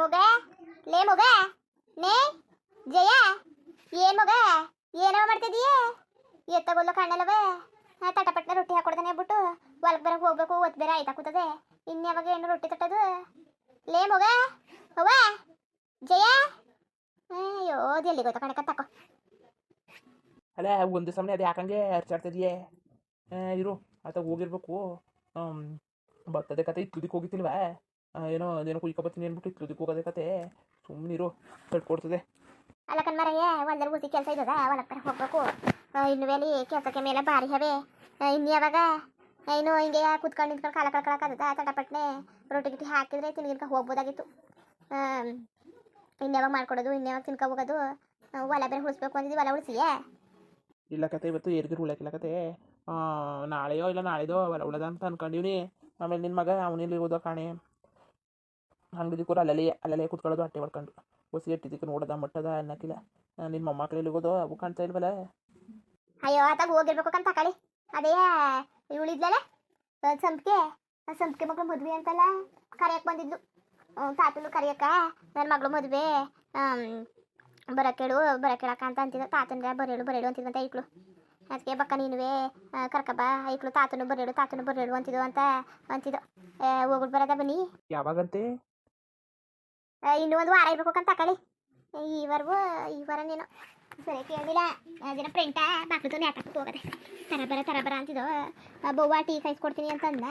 ಮಗ? ಲೇ ಮಗ? ನೇ ಜಯ? ಏನ್ ಮಗ? ಏನವ ಮಾಡ್ತಿದೀಯ? ಎತ್ತಗೊಲ್ಲ ಕಾಣಲ್ಲವೇ ನಾ ತಟಪಟ್ನ ರೊಟ್ಟಿ ಹಾಕೊಡ್ತಾನೆ ಬಿಟ್ಟು ಹೊಲಕ್ ಬರಕ್ ಹೋಗ್ಬೇಕು ಒತ್ ಬೇರೆ ಆಯ್ತಾ ಕೂತದೆ. ಇನ್ಯಾವಾಗ ಏನು ರೊಟ್ಟಿ ತಟ್ಟದು? ಲೇ ಮಗ? ಅವ್ವ? ಜಯ? ಅಯ್ಯೋ, ಅದು ಎಲ್ಲಿಗೆ ಹೋಯ್ತು ಕಣಕ ತಕೋ. ಅಲ್ಲ ಒಂದು ಸಮಯ ಅದು ಯಾಕಂಗೆ ಅರ್ಚಾಡ್ತಿದೆಯೇ ಇರು, ಆತ ಹೋಗಿರ್ಬೇಕು. ಬರ್ತದೆ ಕತೆ ಇತ್ಲುದಿಕ್ಕೆ ಹೋಗಿತ್ತಿಲ್ವಾ ಏನೋ ಅದೇನೋ ಕುಯ್ಕೊಬತ್ತೀನಿ ಅಂದ್ಬಿಟ್ಟು ಇತ್ಲುದಿಕ್ಕೆ ಹೋಗೋದೆ ಕತೆ. ಸುಮ್ಮನಿರು ತಡ್ಕೊಡ್ತದೆ ಅಲ್ಲ ಕಣ್ಮರಯ್ಯ ಒಂದರ ಉಸಿ ಕೆಲಸ ಇದ್ದದ? ಹೊಲಕ್ ಬರಕ್ ಹೋಗ್ಬೇಕು. ಇನ್ನುವೇಲಿ ಕೆಲಸಕ್ಕೆ ಮೇಲೆ ಭಾರಿ ಹವೆ. ಇನ್ನು ಯಾವಾಗ? ಇನ್ನು ಹಿಂಗೆ ಕುತ್ಕೊಂಡು ನಿಂತ್ಕೊಂಡು ಕಾಲ ಕಳ್ಕೊಳಕ್ಕಾಗದ ತಟಪಟ್ನೆ ರೊಟ್ಟಿ ಗಿಟ್ಟಿ ಹಾಕಿದ್ರೆ ತಿನ್ಗಿನ್ಕ ಹೋಗ್ಬೋದಾಗಿತ್ತು. ಇನ್ಯಾವಾಗ ಮಾಡ್ಕೊಡೋದು? ಇನ್ಯಾವಾಗ ತಿನ್ಕೊ ಹೋಗೋದು? ಹೊಲ ಬೇರೆ ಉಳಿಸ್ಬೇಕು ಅಂತಿದ್ವಿ ಹೊಲ ಉಳಿಸಿಯೇ ಇಲ್ಲ ಕತೆ ಇವತ್ತು ಏರ್ಗಿರು ಉಳಕಿಲ್ಲ ಕತೆ. ನಾಳೆಯೋ ಇಲ್ಲ ನಾಳೆದೋ ಹೊಲ ಉಳದ ಅಂತ ಅನ್ಕೊಂಡಿವ್ನಿ. ಆಮೇಲೆ ನಿನ್ನ ಮಗ ಅವನಿಲ್ಲಿ ಓದೋ ಕಾಣೆ. ಕೂಡ ಅಲ್ಲಲ್ಲಿ ಅಲ್ಲಲ್ಲೇ ಕುತ್ಕೊಳ್ಳೋದು ಅಟ್ಟೆ ಹೊಡ್ಕೊಂಡು ಹೊಸಿ ಎಟ್ಟಿದ್ದಕ್ಕೆ ನೋಡೋದ ಮಟ್ಟದ ಅನ್ನಕ್ಕಿಲ್ಲ ನಿನ್ನ ಮೊಮ್ಮಕ್ಳು ಹೋಗೋದು ಅವು ಕಾಣ್ತಾ ಇಲ್ವಲ್ಲ? ಅಯ್ಯೋ ಆತಾಗ ಹೋಗಿರ್ಬೇಕು ಅಂತ ಕಳಿ. ಅದೇ ಇವಳಿದ್ಲಲ್ಲ ಸಂಪಿಗೆ? ಸಂಪಿಗೆ ಮಗಳು ಮದುವೆ ಅಂತಲ್ಲ? ಕರಿಯಕ್ಕೆ ಬಂದಿದ್ಲು. ತಾತನು ಕರಿಯಕ್ಕ? ನನ್ನ ಮಗಳು ಮದುವೆ. ಬರಕೇಳು ಬರಕೇಳಕ್ಕ ಅಂತ ಅಂತಿದ್ದ. ತಾತನ್ಗೆ ಬರೇಳು ಬರೇಳು ಅಂತಿದ್ವಂತ ಐಕ್ಳು ಅದಕ್ಕೆ ಬಕ್ಕ ನೀನುವೆ ಕರ್ಕಬ ಐಕ್ಳು ತಾತನು ಬರೇಳು ತಾತನು ಬರೇಳು ಅಂತಿದ್ದು ಅಂತ ಅಂತಿದ್ದು. ಹೋಗ್ಬಿಟ್ಟು ಬರದ ಬನ್ನಿ? ಯಾವಾಗಂತೆ? ಇನ್ನೂ ಒಂದು ವಾರ ಇರ್ಬೇಕು ಅಂತ ತಕೊಳ್ಳಿ ಈವರೆಗೂ ಈ ವಾರ ನೀನು. ಸರಿ, ಕೇಳಿಲ್ಲ. ಅದಿನ ಪ್ರಿಂಟ ಬಾಕ್ಲು ನ್ಯಾಟಕ್ಕೆ ಹೋಗದೆ. ತರ ಬರ ತರ ಬರ ಅಂತಿದ್ದು ಬವ್ವ ಟೀ ಕಾಯಿಸ್ಕೊಡ್ತೀನಿ ಅಂತ ಅಂತಂದ.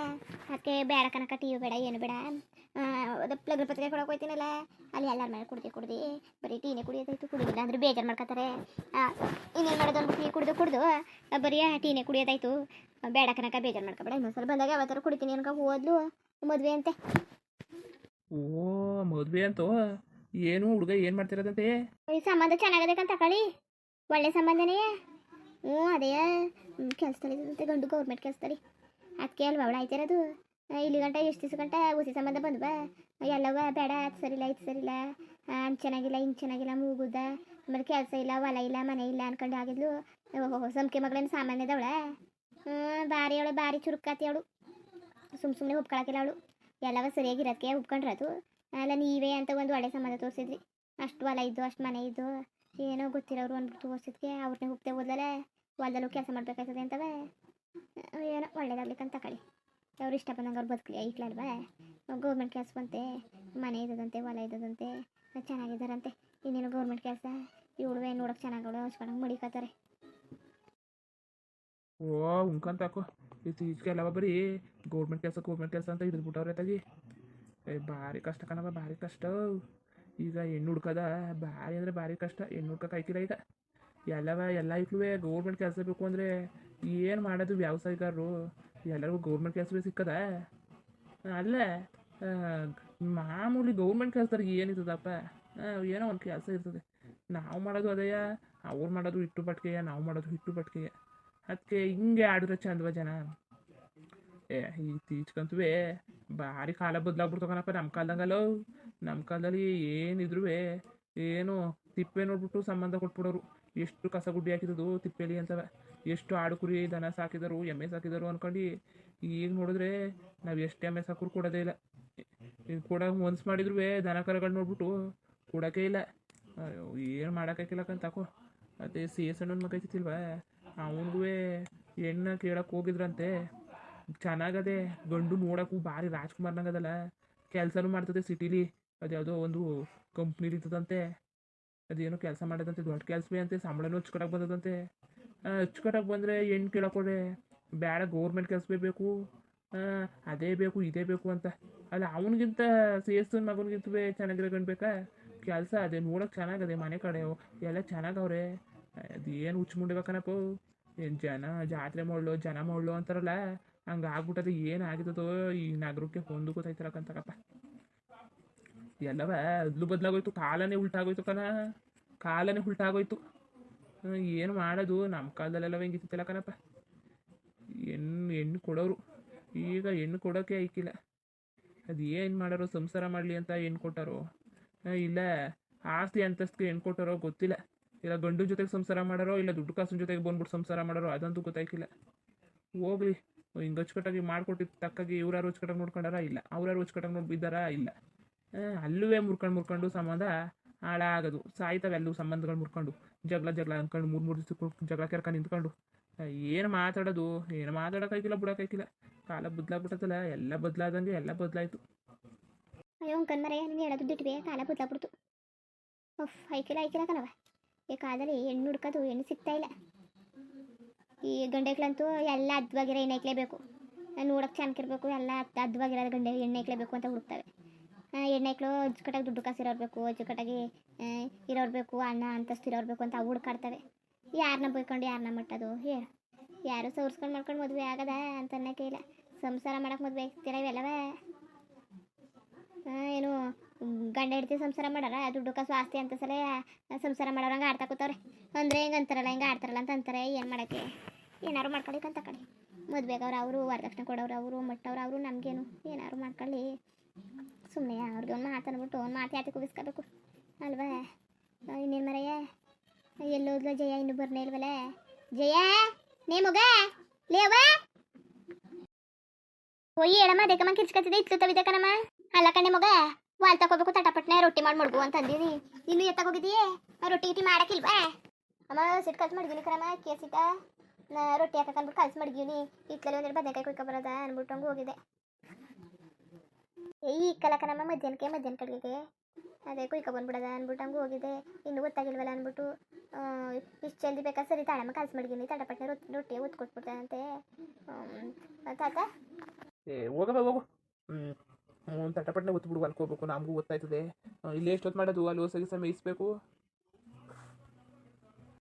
ಅದಕ್ಕೆ ಬೇಡ ಕನಕ ಟೀ ಬೇಡ, ಏನು ಬೇಡ. ಪ್ಲಗ್ ಪತ್ರಿಕೆ ಕೊಡಕ್ಕೆ ಹೋಗ್ತೀನಲ್ಲ ಅಲ್ಲಿ ಎಲ್ಲರ ಮೇಲೆ ಕುಡ್ದು ಕುಡ್ದು. ಬರೀ ಟೀನೇ ಕುಡಿಯೋದಾಯ್ತು ಕುಡಿಯೋದಿಲ್ಲ ಅಂದ್ರೆ ಬೇಜಾರು ಮಾಡ್ಕೊತಾರೆ ಇನ್ನೇನು ಮಾಡೋದು ಟೀ ಕುಡಿದು, ಕುಡ್ದು ಬರೀ ಟೀನೇ ಕುಡಿಯೋದಾಯ್ತು ಬೇಡ ಕನಕ, ಬೇಜಾರು ಮಾಡ್ಕೊಬೇಡ. ಇನ್ನೊಂದ್ಸಲ ಬಂದಾಗ ಯಾವತ್ತಾರು ಕುಡಿತೀನಿ ಅನ್ಕೊ, ಹೋದ್ಲು, ಮದುವೆ ಅಂತೆ. ಓ ಮದುವೆ ಅಂತೋ ಏನು ಹುಡುಗ ಏನು ಮಾಡ್ತಿರೋದಂತೆ? ಈ ಸಂಬಂಧ ಚೆನ್ನಾಗದಕ್ಕಂತ ಕಳಿ. ಒಳ್ಳೆ ಸಂಬಂಧನೇ. ಹ್ಞೂ, ಅದೇ. ಕೆಲಸದಲ್ಲಿ ಗಂಡು ಗೌರ್ಮೆಂಟ್ ಕೆಲಸದಲ್ಲಿ. ಅದಕ್ಕೆ ಅಲ್ವಾ ಅವಳು ಆಯ್ತಿರೋದು ಇಲ್ಲಿ ಗಂಟ, ಎಷ್ಟು ದಿವಸ ಗಂಟ ಉಸಿ ಸಂಬಂಧ ಬಂದ್ವಾ ಎಲ್ಲವ ಬೇಡ, ಅದು ಸರಿಲ್ಲ, ಇದು ಸರಿಲ್ಲ. ಹಂಗೆ ಚೆನ್ನಾಗಿಲ್ಲ, ಹಿಂಗೆ ಚೆನ್ನಾಗಿಲ್ಲ ಮೂಗುದ ಆಮೇಲೆ ಕೆಲಸ ಇಲ್ಲ, ಹೊಲ ಇಲ್ಲ, ಮನೆ ಇಲ್ಲ ಅನ್ಕೊಂಡು ಆಗಿದ್ಲು. ಸಂಕೆ ಮಗಳೇನು ಸಾಮಾನ್ಯದವಳ ಹ್ಞೂ, ಭಾರಿ ಅವಳು, ಭಾರಿ ಚುರುಕಾತಿ ಅವಳು. ಸುಮ್ಮ ಸುಮ್ಮನೆ ಒಪ್ಕೊಳಕಿಲ್ಲ ಅವಳು. ಎಲ್ಲವ ಸರಿಯಾಗಿರೋದಕ್ಕೆ ಒಪ್ಕೊಂಡ್ರದು ಅಲ್ಲ, ನೀವೇ ಅಂತ ಒಂದು ಒಳ್ಳೆ ಸಂಬಂಧ ತೋರಿಸಿದ್ರಿ. ಅಷ್ಟು ಹೊಲ ಇದ್ದು, ಅಷ್ಟು ಮನೆ ಇದ್ದು, ಏನೋ ಗೊತ್ತಿರೋರು ಅಂದ್ಬಿಟ್ಟು ತೋರಿಸಿದ್ಕೆ ಅವ್ರನ್ನೇ ಹೋಗ್ತೇವೆ ಓದಲೇ ಹೊಲದಲ್ಲೂ ಕೆಲಸ ಮಾಡಬೇಕಾಗ್ತದೆ ಅಂತವೆ. ಏನೋ ಒಳ್ಳೇದಾಗ್ಲಿಕ್ಕಂತ ತಕೊಳ್ಳಿ. ಅವ್ರು ಇಷ್ಟ ಬಂದಂಗೆ ಅವ್ರು ಬದುಕಲಿ ಐಕ್ಲಲ್ವಾ ಗೌರ್ಮೆಂಟ್ ಕೆಲಸ ಬಂತೆ, ಮನೆ ಇದ್ದದಂತೆ, ಹೊಲ ಇದ್ದದಂತೆ, ಚೆನ್ನಾಗಿದ್ದಾರಂತೆ. ಇನ್ನೇನು ಗೌರ್ಮೆಂಟ್ ಕೆಲಸ? ಇವಳುವೆ ನೋಡೋಕೆ ಚೆನ್ನಾಗವಳು ಹಚ್ಕೊಂಡಂಗೆ ಮುಡಿಕತ್ತಾರೆ. ಓ ಉಂಕಂತಾಕೋ ಇತ್ತೀಚೆಗೆಲ್ಲವ ಬರೀ ಗೌರ್ಮೆಂಟ್ ಕೆಲಸ ಗೌರ್ಮೆಂಟ್ ಕೆಲಸ ಅಂತ ಹಿಡಿದ್ಬಿಟ್ಟವ್ರೆ ತಾಗಿ ಏ, ಭಾರಿ ಕಷ್ಟ ಕಣವ ಭಾರಿ ಕಷ್ಟ. ಈಗ ಹೆಣ್ಣು ಹುಡ್ಕದ, ಭಾರಿ ಅಂದರೆ ಭಾರಿ ಕಷ್ಟ. ಹೆಣ್ಣು ಹುಡ್ಕಕ್ಕೆ ಆಯ್ತಿಲ್ಲ ಈಗ? ಎಲ್ಲವ, ಎಲ್ಲ ಇಕ್ಲುವೆ ಗೌರ್ಮೆಂಟ್ ಕೆಲಸ ಬೇಕು ಅಂದರೆ ಏನು ಮಾಡೋದು ವ್ಯವಸಾಯಗಾರರು? ಎಲ್ಲರಿಗೂ ಗೌರ್ಮೆಂಟ್ ಕೆಲಸವೇ ಸಿಕ್ಕದ? ಅಲ್ಲ ಮಾಮೂಲಿ ಗೌರ್ಮೆಂಟ್ ಕೆಲಸದವ್ರಿಗೆ ಏನಿರ್ತದಪ್ಪ ಏನೋ ಒಂದು ಕೆಲಸ ಇರ್ತದೆ. ನಾವು ಮಾಡೋದು ಅದೇಯ ಅವ್ರು ಮಾಡೋದು ಇಟ್ಟು ಬಟ್ಕೆಯ ನಾವು ಮಾಡೋದು ಹಿಟ್ಟು ಬಟ್ಕೆಯ ಅದಕ್ಕೆ ಹಿಂಗೆ ಆಡಿದ್ರೆ ಚಂದವ ಜನ. ಏ ಇತ್ತೀಚ್ಕಂತುವೆ ಭಾರಿ ಕಾಲ ಬದಲಾಗ್ಬಿಡ್ತು ಕಣಪ್ಪ ನಮ್ಮ ಕಾಲದಂಗಲ್ಲ ನಮ್ಮ ಕಾಲದಲ್ಲಿ ಏನಿದ್ರು ಏನು ತಿಪ್ಪೆ ನೋಡ್ಬಿಟ್ಟು ಸಂಬಂಧ ಕೊಟ್ಬಿಡೋರು ಎಷ್ಟು ಕಸ ಗುಡ್ಡಿ ಹಾಕಿದ್ದು ತಿಪ್ಪೆಲಿ ಅಂತವ ಎಷ್ಟು ಆಡು ಕುರಿ ದನ ಸಾಕಿದರು ಎಮ್ಮೆ ಸಾಕಿದರು ಅನ್ಕೊಂಡು ಈಗ ನೋಡಿದ್ರೆ ನಾವು ಎಷ್ಟು ಎಮ್ಮೆ ಸಾಕರು ಕೊಡೋದೇ ಇಲ್ಲ ಕೂಡ ಮನ್ಸು ಮಾಡಿದ್ರು ದನ ಕರಗಳು ನೋಡ್ಬಿಟ್ಟು ಕೊಡೋಕೆ ಇಲ್ಲ ಏನು ಮಾಡೋಕ್ಕಾಗಿಲ್ಲಕ್ಕಂತಾಕೋ ಅದೇ ಸಿ ಎಸ್ ಅಣ್ಣನ ಮಗ ಐತಿಲ್ವಾ ಅವನಿಗೂ ಹೆಣ್ಣ ಕೇಳಕ್ಕೆ ಹೋಗಿದ್ರಂತೆ ಚೆನ್ನಾಗದೆ ಗಂಡು ನೋಡೋಕ್ಕೂ ಭಾರಿ ರಾಜ್ಕುಮಾರ್ನಾಗದಲ್ಲ ಕೆಲಸನೂ ಮಾಡ್ತದೆ ಸಿಟಿಲಿ. ಅದ್ಯಾವುದೋ ಒಂದು ಕಂಪ್ನಿ ಇರ್ತದಂತೆ ಅದೇನೋ ಕೆಲಸ ಮಾಡೋದಂತೆ ದೊಡ್ಡ ಕೆಲಸವೇ ಅಂತೆ, ಸಂಬಳನೂ ಹಚ್ಕೊಳಕ್ಕೆ ಬಂದದಂತೆ. ಹಚ್ಕೊಳಕ್ಕೆ ಬಂದರೆ ಹೆಣ್ಣು ಕೇಳಕ್ಕೋಡೆ ಬೇಡ ಗೌರ್ಮೆಂಟ್ ಕೆಲಸವೇ ಬೇಕು. ಅದೇ ಬೇಕು, ಇದೇ ಬೇಕು ಅಂತ. ಅಲ್ಲ, ಅವನಿಗಿಂತ ಮಗನಿಗಿಂತ ಮಗನಿಗಿಂತವೇ ಚೆನ್ನಾಗಿರೋ ಗಂಡು ಬೇಕಾ? ಕೆಲಸ ಅದೇ ನೋಡೋಕೆ ಚೆನ್ನಾಗದೆ ಮನೆ ಕಡೆ, ಎಲ್ಲ ಚೆನ್ನಾಗವ್ರೆ. ಅದು ಏನು ಹುಚ್ಚು ಮುಂಡಿಬೇಕನಪ್ಪ ಏನು ಜನ ಜಾತ್ರೆ ಮಾಡಲು, ಜನ ಮಾಡಲು ಅಂತಾರಲ್ಲ. ಹಂಗೆ ಆಗ್ಬಿಟ್ಟದ, ಏನು ಆಗಿದ್ದದೋ ಈ ನಗರಕ್ಕೆ ಹೊಂದು ಗೊತ್ತಾಯ್ತಿರಕ್ಕಂತಕಪ್ಪ ಎಲ್ಲವ ಅದ್ಲು ಬದಲಾಗೋಯ್ತು, ಕಾಲನೇ ಉಲ್ಟಾಗೋಯ್ತು ಕಣ. ಕಾಲನೇ ಉಲ್ಟಾಗೋಯ್ತು. ಏನು ಮಾಡೋದು? ನಮ್ಮ ಕಾಲದಲ್ಲೆಲ್ಲ ಹೆಂಗಿತ್ತಿಲ್ಲ ಕಣಪ್ಪ. ಹೆಣ್ಣು ಹೆಣ್ಣು ಕೊಡೋರು. ಈಗ ಹೆಣ್ಣು ಕೊಡೋಕೆ ಐಕಿಲ್ಲ ಅದು ಏನು ಮಾಡೋರು? ಸಂಸಾರ ಮಾಡಲಿ ಅಂತ ಹೆಣ್ಣು ಕೊಟ್ಟಾರೋ? ಇಲ್ಲ ಆಸ್ತಿ ಅಂತಸ್ತಿಗೆ ಹೆಣ್ಣು ಕೊಟ್ಟಾರೋ ಗೊತ್ತಿಲ್ಲ. ಇಲ್ಲ ಗಂಡು ಜೊತೆಗೆ ಸಂಸಾರ ಮಾಡೋರೋ? ಇಲ್ಲ ದುಡ್ಡು ಕಾಸಿನ ಜೊತೆಗೆ ಬಂದ್ಬಿಟ್ಟು ಸಂಸಾರ ಮಾಡೋರೋ? ಅದಂತೂ ಗೊತ್ತಾಯ್ಕಿಲ್ಲ. ಹೋಗ್ಲಿ. ಹಿಂಗೆ ಅಚ್ಚುಕಟ್ಟಾಗಿ ಮಾಡ್ಕೊಟ್ಟಿದ್ದು ತಕ್ಕಾಗಿ ಇವ್ರಾರು ಅಚ್ಚುಕಟ್ಟಾಗಿ ನೋಡ್ಕೊಂಡಾರ? ಇಲ್ಲ. ಅವ್ರಾರು ಅಚ್ಚುಕಟ್ಟಾಗಿ ನೋಡಿ ಬಿದ್ದಾರಾ ಇಲ್ಲ. ಅಲ್ಲೂ ಮುರ್ಕೊಂಡು ಮುರ್ಕೊಂಡು ಸಂಬಂಧ ಹಾಳಾಗೋದು. ಸಾಯ್ತವೆ ಅಲ್ಲೂ ಸಂಬಂಧಗಳು ಮುರ್ಕೊಂಡು. ಜಗಳ ಜಗಳ ಅಂದ್ಕೊಂಡು ಮೂರು ಮೂರು ದಿವಸಕ್ಕೆ ಜಗಳ ಕೆರ್ಕೊಂಡು ನಿಂತ್ಕೊಂಡು. ಏನು ಮಾತಾಡೋದು? ಏನು ಮಾತಾಡೋಕ್ಕಾಗಿಲ್ಲ ಬಿಡೋಕ್ಕಾಗಿಲ್ಲ ಕಾಲ ಬದಲಾಗ್ಬಿಟ್ಟದಲ್ಲ ಎಲ್ಲ ಬದಲಾದಂಗೆ ಎಲ್ಲ ಬದಲಾಯ್ತು. ಅಯ್ಯೋ ಏನು ನೀನು ಹೇಳೋದು ಬಿಟ್ವಿ ಕಾಲ ಬದಲಾಗ್ಬಿಡ್ತು. ಉಫ್ ಐಕಿಲ್ಲ ಐಕಿಲ್ಲ ಕಣವ ಈ ಕಾಲದಲ್ಲಿ ಹೆಣ್ಣು ಹುಡ್ಕೋದು ಹೆಣ್ಣು ಸಿಗ್ತಾ ಇಲ್ಲ. ಈ ಗಂಡೆಗಳಂತೂ ಎಲ್ಲ ಅದ್ವಾಗಿರೋ ನಾನು ಐಕ್ಲೇಬೇಕು ನೋಡೋಕೆ ಚೆನ್ನಾಗಿರ್ಬೇಕು ಎಲ್ಲ ಅದ್ ಅದ್ವಾಗಿರೋ ಗಂಡೆ ಐಕ್ಲೇಬೇಕು ಅಂತ ಹುಡುಕ್ತವೆ. ಹೆಣ್ಣೈಕ್ಳು ಅಜ್ಜುಕಟ್ಟಾಗಿ ದುಡ್ಡು ಕಾಸು ಇರೋರ್ಬೇಕು ಅಜ್ಜುಕಟ್ಟಾಗಿ ಇರೋರ್ಬೇಕು, ಅಣ್ಣ ಅಂತಸ್ತು ಇರೋರ್ಬೇಕು ಅಂತ ಅವು ಹುಡ್ಕಾಡ್ತವೆ ಯಾರನ್ನ ಬೈಕೊಂಡು ಯಾರನ್ನ ಮಟ್ಟೋದು? ಯಾರು ಸೌರ್ಸ್ಕೊಂಡು ಮಾಡ್ಕೊಂಡು ಮದುವೆ ಆಗದ ಅಂತ ಅನ್ನೋಕೆ ಇಲ್ಲ ಸಂಸಾರ ಮಾಡಕ್ಕೆ ಮದುವೆ ಆಗ್ತೀರ ಇವೆಲ್ಲವೇ? ಏನು, ಗಂಡ ಹಿಡ್ತಿ ಸಂಸಾರ ಮಾಡಾರ ದುಡ್ಡು ಕಾಸು ಆಸ್ತಿ ಅಂತ ಸಲ ಸಂಸಾರ ಮಾಡೋರು ಹಂಗೆ ಆಡ್ತಾ ಕೂತವ್ರೆ. ಅಂದರೆ ಹಿಂಗೆ ಅಂತಾರಲ್ಲ, ಹೆಂಗೆ ಆಡ್ತಾರಲ್ಲ ಅಂತ ಅಂತಾರೆ, ಏನು ಮಾಡೋಕ್ಕೆ? ಏನಾರು ಮಾಡ್ಕೊಳ್ಳಿ ಅಂತ ಕಡೆ ಮದುವೆಗವ್ರು ಅವರು, ವರದಕ್ಷಿಣೆ ಕೊಡೋರು ಅವರು, ಮಟ್ಟವ್ರು ಅವರು, ನಮಗೇನು ಏನಾರು ಮಾಡ್ಕೊಳ್ಳಿ. ಸುಮ್ಮನೆ ಅವ್ರಿಗೆ ಒಂದು ಮಾತು ಒಂದು ಮಾತು ಯಾತಿ ಕುಬಿಸ್ಕೋಬೇಕು ಅಲ್ವಾ? ಇನ್ನೇನು ಮರೆಯ? ಎಲ್ಲೋದ್ಲ ಜಯ? ಇನ್ನೂ ಬರ್ನೇ ಇಲ್ವಲ್ಲ ಜಯ? ನೇ ಮಗ? ಲೇವ ಒಯ್ಯಿ ಹೇಳಮ್ಮ ದೇಕಮ್ಮ ಕಿರ್ಚ್ಕತ್ತಿದೆ ಇತ್ತು ತವಿದಕ್ಕನಮ್ಮ ಅಲ್ಲ ಕಣ್ಣೆ ಮಗ, ವಾಲ್ ತಗೋಬೇಕು ತಟಪಟ್ನೆ ರೊಟ್ಟಿ ಮಾಡಿ ಮಡ್ಗು ಅಂತ ಅಂದೀನಿ. ಇನ್ನು ಎತ್ತಾಗೋಗಿದೀಯೇ ರೊಟ್ಟಿ ಗಿಟ್ಟಿ ಮಾಡಕ್ಕಿಲ್ವಾ ಅಮ್ಮ, ಸಿಟ್ಟು ಕಲ್ತು ಮಡ್ಗಿನಿ ಕಣಮ್ಮ ಕೇಸಿಟ ರೊಟ್ಟಿ ಹಾಕಕ್ಕೆ ಅಂದ್ಬಿಟ್ಟು ಕಲ್ಸಿ ಮಡ್ಗಿನಿ ಇತ್ತಲೇ ಒಂದೆರಡು ಬದನೆಕಾಯಿ ಕುಯ್ಕೊ ಬರೋದ ಅನ್ಬಿಟ್ಟು ಹಂಗೆ ಹೋಗಿದ್ದೆ ಈ ಕಲಕ ನಮ್ಮ ಮಧ್ಯಾಹ್ನಕ್ಕೆ, ಮಧ್ಯಾಹ್ನ ಕಡೆಗೆ ಅದೇ ಕುಯ್ಕೊ ಬಂದ್ಬಿಡದ ಅನ್ಬಿಟ್ಟು ಹಂಗೆ ಹೋಗಿದ್ದೆ ಇನ್ನೂ ಗೊತ್ತಾಗಿಲ್ವಲ್ಲ ಅಂದ್ಬಿಟ್ಟು ಇಷ್ಟು ಜಲ್ದಿ ಬೇಕಾ ಸರಿ ತಾಳಮ್ಮ ಕಲ್ಸಿ ಮಡ್ಗಿನಿ ತಡಪಟ್ಟೆ ರೊಟ್ಟಿ ರೊಟ್ಟಿ ಒತ್ತು ಕೊಟ್ಬಿಡ್ತಾನಂತೆ ತಾತ? ಏ ಹೋಗವ ಹೋಗು. ಹ್ಞೂ ತಟಪಟ್ಟನೆ ಒತ್ತು ಬಿಡುವ ನಮಗೂ ಗೊತ್ತಾಯ್ತದೆ. ಇಲ್ಲಿ ಎಷ್ಟೊತ್ತು ಮಾಡೋದು? ಅಲ್ಲಿ ಹೋಗಿ ಹ್ಞೂ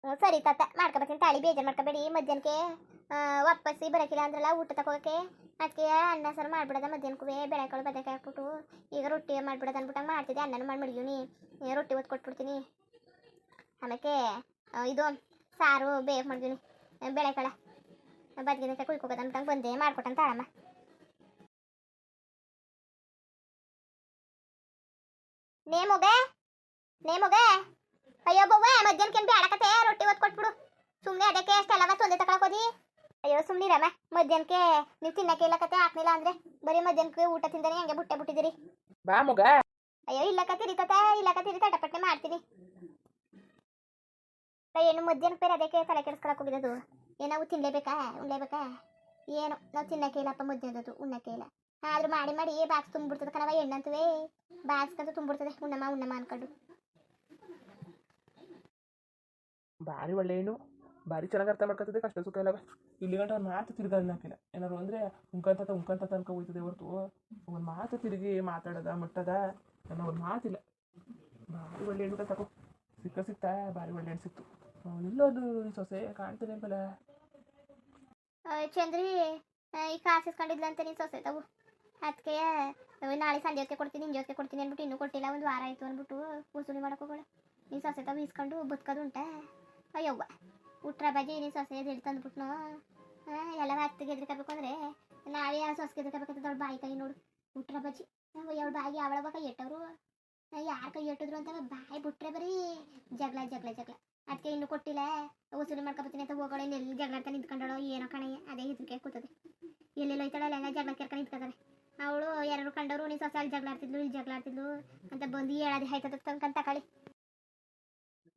ಸರಿ ತಾತ, ಮಾಡ್ಕೊಬರ್ತೀನಿ. ತಾಳಿ ಬೇಜಾರು ಮಾಡ್ಕೋಬೇಡಿ. ಮಧ್ಯಾಹ್ನಕ್ಕೆ ವಾಪಸ್ಸಿ ಬರೋಕಿಲ್ಲ ಅಂದ್ರಲ್ಲ, ಊಟ ತಗೋಕೆ. ಅದಕ್ಕೆ ಅನ್ನ ಸಾರು ಮಾಡ್ಬಿಡೋದ ಮಧ್ಯಾಹ್ನಕ್ಕೂ ಬೆಳೆಕಾಳು ಬದಕ್ಕೆ ಹಾಕ್ಬಿಟ್ಟು. ಈಗ ರೊಟ್ಟಿ ಮಾಡ್ಬಿಡೋದು ಅಂದ್ಬಿಟ್ಟು ಮಾಡ್ತಿದ್ದೆ. ಅನ್ನನೂ ಮಾಡಿ ಮಡಗಿವ್ನಿ ರೊಟ್ಟಿ ಒತ್ತು ಕೊಟ್ಬಿಡ್ತೀನಿ. ಆಮೇಲೆ ಇದು, ಸಾರು ಬೇಗ ಮಾಡಿದೀನಿ ಬೆಳೆಕಾಳ. ಬದ್ಗಿನಕಾಯಿ ಕುಯ್ಕೋಗೋದು ಅಂದ್ಬಿಟ್ಟು ಬಂದೆ. ಮಾಡ್ಕೊಟ್ಟಂತ ತಾಳಮ್ಮ. ನೇ ಮಗ ನೇ ಮಗ ಅಯ್ಯೋ ಬವ್ವ ಮಧ್ಯಾಹ್ನಕ್ಕೆ ಬೇಡಕತೆ ರೊಟ್ಟಿ ಒತ್ತು ಕೊಟ್ಬಿಡು. ಸುಮ್ಮನೆ ಅದಕ್ಕೆ ಅಷ್ಟೆಲ್ಲ ತೊಂದೆ ತಗೊಳಕೋದಿ ಅಯ್ಯೋ ಸುಮ್ಮನಿರಮ್ಮ ಮಧ್ಯಾಹ್ನಕ್ಕೆ ನೀವು ತಿನ್ನಕ್ಕೆ ಇಲ್ಲ ಕತೆ ಹಾಕ್ಲಿಲ್ಲ ಅಂದ್ರೆ ಬರೀ ಮಧ್ಯಾಹ್ನಕ್ಕೆ ಊಟ ತಿಂದಾನೆ ಹಂಗೆ ಬುಟ್ಟೆ ಬಿಟ್ಟಿದ್ದೀರಿ. ಬಾ ಮಗ. ಅಯ್ಯೋ ಇಲ್ಲ ರೀ ತಾತ ಇಲ್ಲ ಕತ್ತೀರಿ ತಟಪಟ್ಟೆ ಮಾಡ್ತೀನಿ ಏನು ಮಧ್ಯಾಹ್ನಕ್ಕೆ ಬೇರೆ ಅದಕ್ಕೆ ತಲೆ ಕೆಡಿಸ್ಕೊಳಕ್ ಹೋಗಿರೋದು ಏನಾವು ತಿನ್ಲೇಬೇಕಾ ಉಣ್ಲೇಬೇಕಾ? ಏನು ನಾವು ತಿನ್ನಕ್ಕೆ ಇಲ್ಲಪ್ಪ ಮಧ್ಯಾಹ್ನದ್ದು ಉಣ್ಣಕ್ಕೆ ಇಲ್ಲ. ಆದ್ರೂ ಮಾಡಿ ಮಾಡಿ ಬಾಕ್ಸ್ ತುಂಬಿಡ್ತದೆ ಕಣವ ಎಣ್ಣಂತವೇ. ಬಾಕ್ಸ್ಕಂತೂ ತುಂಬಿಡ್ತದೆ ಉಣ್ಣಮ್ಮ ಉಣ್ಣಮ್ಮ ಅನ್ಕೊಂಡು. ಭಾರಿ ಒಳ್ಳೆ ಹೆಣ್ಣು ಭಾರಿ ಚೆನ್ನಾಗಿ ಅರ್ಥ ಮಾಡ್ಕೊತದೆ, ಕಷ್ಟ ಸುಖ ಇಲ್ಲವ ಇಲ್ಲಿ ಗಂಟ ಒಂದು ಮಾತು ತಿರ್ಗ ಅನ್ನಕ್ಕಿಲ್ಲ ಏನಾರು ಅಂದರೆ ಉಂಕಂತ ಉಂಕಂತ ತನಕ ಹೋಯ್ತದೆ ಹೊರತು ಒಂದು ಮಾತು ತಿರುಗಿ ಮಾತಾಡದ, ಮಟ್ಟದ ಅನ್ನೋ ಒಂದು ಮಾತಿಲ್ಲ. ಭಾರಿ ಒಳ್ಳೆ ಹೆಣ್ಣು ತಗೋ ಸಿಕ್ಕ ಸಿಕ್ತಾ, ಭಾರಿ ಒಳ್ಳೆ ಹೆಣ್ಣು ಸಿಕ್ತು ಇಲ್ಲೋದು ಸೊಸೆ ಕಾಣ್ತದೆ ಅಂತಲ್ಲ ಚಂದ್ರಿ ಈ ಕಾಸು ಇಸ್ಕೊಂಡಿದ್ಲಂತೆ ನೀನು ಸೊಸೆ, ತಗೋ. ಅದಕ್ಕೆ ನಾಳೆ ಸಂಜೆ ಹೊತ್ತಿಗೆ ಕೊಡ್ತೀನಿ, ನಿಂಜೆ ಹೊತ್ತಿಗೆ ಕೊಡ್ತೀನಿ ಅಂದ್ಬಿಟ್ಟು ಇನ್ನೂ ಕೊಟ್ಟಿಲ್ಲ, ಒಂದು ವಾರ ಆಯಿತು ಅಂದ್ಬಿಟ್ಟು ವಸೂಲಿ ಮಾಡಕ್ಕೆ ಹೋಗೋಳೆ. ನೀನು ಸೊಸೆ ತಗೋ ಇಸ್ಕೊಂಡು ಬದುಕೋದು ಉಂಟ? ಅಯ್ಯವ್ವ ಉಟ್ರ ಬಜಿ ನೀನು ಸೊಸೆ ಎದ್ದು ತಂದ್ಬಿಟ್ನು? ಎಲ್ಲ ಹತ್ತಿಗೆ ಎದ್ರಿಕಬೇಕು ಅಂದ್ರೆ ನಾಳೆ ಆ ಸೊಸೆಗೆ ಎದ್ರಿಕಬೇಕಂತ ದೊಡ್ಡ ಬಾಯಿ ಕೈ ನೋಡು. ಉಟ್ರ ಬಜ್ಜಿ ಅವಳು ಬಾಯಿ? ಅವಳ ಕೈ ಎಟ್ಟವರು? ಯಾರ ಕೈ ಎಟ್ಟಿದ್ರು ಅಂತ ಬಾಯಿ ಬಿಟ್ರೆ ಬರೀ ಜಗಳ ಜಗಳ ಜಗಳ. ಅದಕ್ಕೆ ಇನ್ನು ಕೊಟ್ಟಿಲ್ಲ. ವಸೂಲಿ ಮಾಡ್ಕೊಬತ್ತೀನಿ ಅಂತ ಹೋಗೋಳು ಎಲ್ಲಿ ಜಗಳ ನಿಂತ್ಕೊಂಡಳು ಏನೋ ಕಣೆ. ಅದೇ ಹೆದರಿಕೆ ಕೂತದೆ. ಎಲ್ಲೆಲ್ಲ ಹೋಯ್ತಾಳೆ ಎಲ್ಲ ಜಗಳ ಕೆರ್ಕೊಂಡು ನಿಂತ್ಕೊತಾರೆ ಅವಳು ಯಾರು ಕಂಡವರು, ನೀ ಸೊಸೆ ಅಲ್ಲಿ ಜಗಳ ಆಡ್ತಿದ್ಲು, ಇಲ್ಲಿ ಜಗಳ ಆಡ್ತಿದ್ಲು ಅಂತ ಬಂದು ಹೇಳೋದು ಆಯ್ತದ ತನ್ಕಂತ ತಕೊಳ್ಳಿ